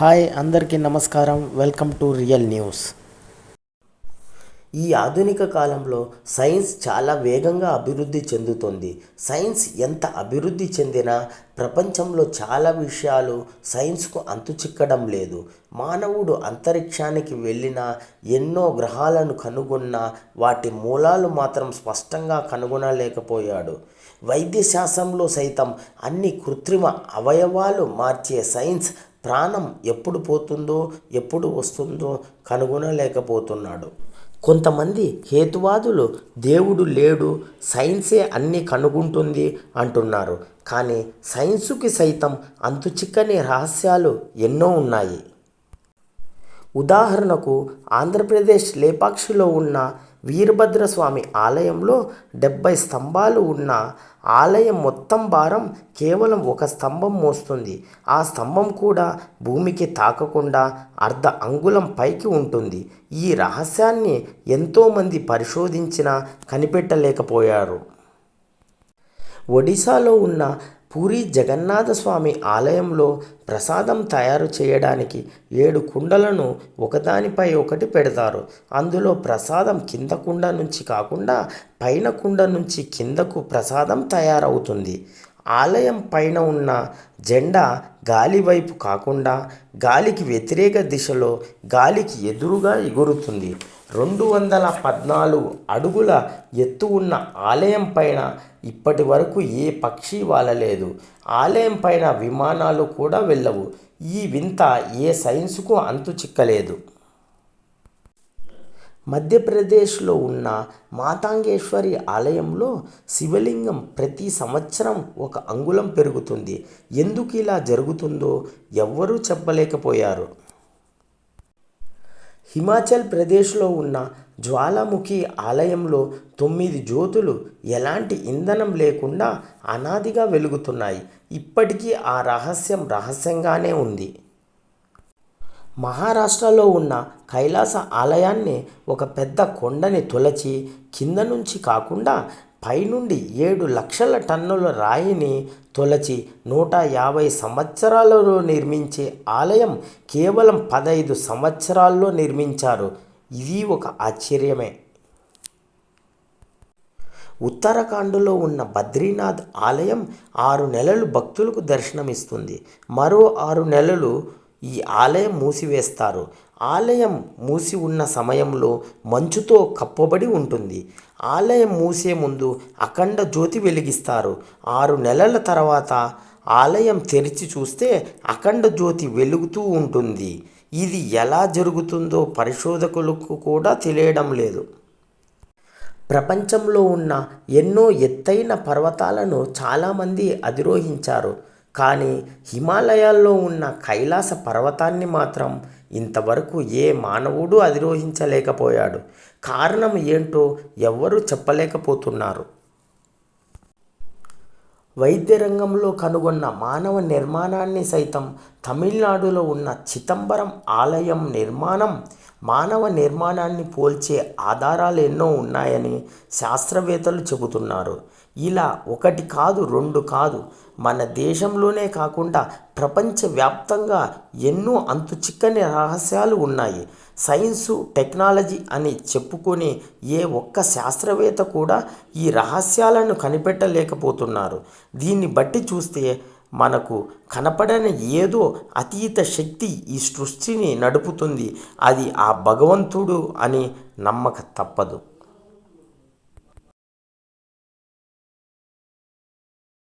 Hi అందరికీ నమస్కారం. Welcome to real news. ఈ ఆధునిక కాలంలో సైన్స్ చాలా వేగంగా అభివృద్ధి చెందుతుంది. సైన్స్ ఎంత అభివృద్ధి చెందినా ప్రపంచంలో చాలా విషయాలు సైన్స్కు అంతు చిక్కడం లేదు. మానవుడు అంతరిక్షానికి వెళ్ళిన ఎన్నో గ్రహాలను కనుగొన్నా వాటి మూలాలు మాత్రం స్పష్టంగా కనుగొనలేకపోయాడు. వైద్యశాస్త్రంలో సైతం అన్ని కృత్రిమ అవయవాలు మార్చే సైన్స్ ప్రాణం ఎప్పుడు పోతుందో ఎప్పుడు వస్తుందో కనుగొనలేకపోతున్నాడు. కొంతమంది హేతువాదులు దేవుడు లేడు సైన్సే అన్ని కనుగొంటుంది అంటున్నారు. కానీ సైన్సుకి సైతం అంతుచిక్కని రహస్యాలు ఎన్నో ఉన్నాయి. ఉదాహరణకు ఆంధ్రప్రదేశ్ లేపాక్షిలో ఉన్న వీరభద్రస్వామి ఆలయంలో డెబ్బై స్తంభాలు ఉన్న ఆలయం మొత్తం భారం కేవలం ఒక స్తంభం మోస్తుంది. ఆ స్తంభం కూడా భూమికి తాకకుండా అర్ధ అంగుళం పైకి ఉంటుంది. ఈ రహస్యాన్ని ఎంతోమంది పరిశోధించినా కనిపెట్టలేకపోయారు. ఒడిశాలో ఉన్న పూరి జగన్నాథస్వామి ఆలయంలో ప్రసాదం తయారు చేయడానికి ఏడు కుండలను ఒకదానిపై ఒకటి పెడతారు. అందులో ప్రసాదం కింద కుండ నుంచి కాకుండా పైన కుండ నుంచి కిందకు ప్రసాదం తయారవుతుంది. ఆలయం పైన ఉన్న జెండా గాలి వైపు కాకుండా గాలికి వ్యతిరేక దిశలో గాలికి ఎదురుగా ఎగురుతుంది. రెండు వందల పద్నాలుగు అడుగుల ఎత్తు ఉన్న ఆలయం పైన ఇప్పటి వరకు ఏ పక్షి వాలలేదు. ఆలయం పైన విమానాలు కూడా వెళ్ళవు. ఈ వింత ఏ సైన్సుకు అంతు చిక్కలేదు. మధ్యప్రదేశ్లో ఉన్న మాతాంగేశ్వరి ఆలయంలో శివలింగం ప్రతి సంవత్సరం ఒక అంగుళం పెరుగుతుంది. ఎందుకు ఇలా జరుగుతుందో ఎవ్వరూ చెప్పలేకపోయారు. హిమాచల్ ప్రదేశ్లో ఉన్న జ్వాలాముఖి ఆలయంలో తొమ్మిది జ్యోతులు ఎలాంటి ఇంధనం లేకుండా అనాదిగా వెలుగుతున్నాయి. ఇప్పటికీ ఆ రహస్యం రహస్యంగానే ఉంది. మహారాష్ట్రలో ఉన్న కైలాస ఆలయాన్ని ఒక పెద్ద కొండని తొలచి కింద నుంచి కాకుండా పైనుండి ఏడు లక్షల టన్నుల రాయిని తొలచి నూట యాభై సంవత్సరాలలో నిర్మించే ఆలయం కేవలం పదైదు సంవత్సరాల్లో నిర్మించారు. ఇది ఒక ఆశ్చర్యమే. ఉత్తరాఖండ్లో ఉన్న బద్రీనాథ్ ఆలయం ఆరు నెలలు భక్తులకు దర్శనమిస్తుంది. మరో ఆరు నెలలు ఈ ఆలయం మూసివేస్తారు. ఆలయం మూసి ఉన్న సమయంలో మంచుతో కప్పబడి ఉంటుంది. ఆలయం మూసే ముందు అఖండ జ్యోతి వెలిగిస్తారు. ఆరు నెలల తర్వాత ఆలయం తెరిచి చూస్తే అఖండ జ్యోతి వెలుగుతూ ఉంటుంది. ఇది ఎలా జరుగుతుందో పరిశోధకులకు కూడా తెలియడం లేదు. ప్రపంచంలో ఉన్న ఎన్నో ఎత్తైన పర్వతాలను చాలామంది అధిరోహించారు. కానీ హిమాలయాల్లో ఉన్న కైలాస పర్వతాన్ని మాత్రం ఇంతవరకు ఏ మానవుడు అధిరోహించలేకపోయాడు. కారణం ఏంటో ఎవ్వరూ చెప్పలేకపోతున్నారు. వైద్య రంగంలో కనుగొన్న మానవ నిర్మాణాన్ని సైతం తమిళనాడులో ఉన్న చిదంబరం ఆలయం నిర్మాణం మానవ నిర్మాణాన్ని పోల్చే ఆధారాలు ఎన్నో ఉన్నాయని శాస్త్రవేత్తలు చెబుతున్నారు. ఇలా ఒకటి కాదు రెండు కాదు. మన దేశంలోనే కాకుండా ప్రపంచవ్యాప్తంగా ఎన్నో అంతు చిక్కని రహస్యాలు ఉన్నాయి. సైన్సు టెక్నాలజీ అని చెప్పుకొని ఏ ఒక్క శాస్త్రవేత్త కూడా ఈ రహస్యాలను కనిపెట్టలేకపోతున్నారు. దీన్ని బట్టి చూస్తే మనకు కనపడని ఏదో అతీత శక్తి ఈ సృష్టిని నడుపుతుంది. అది ఆ భగవంతుడు అని నమ్మక తప్పదు.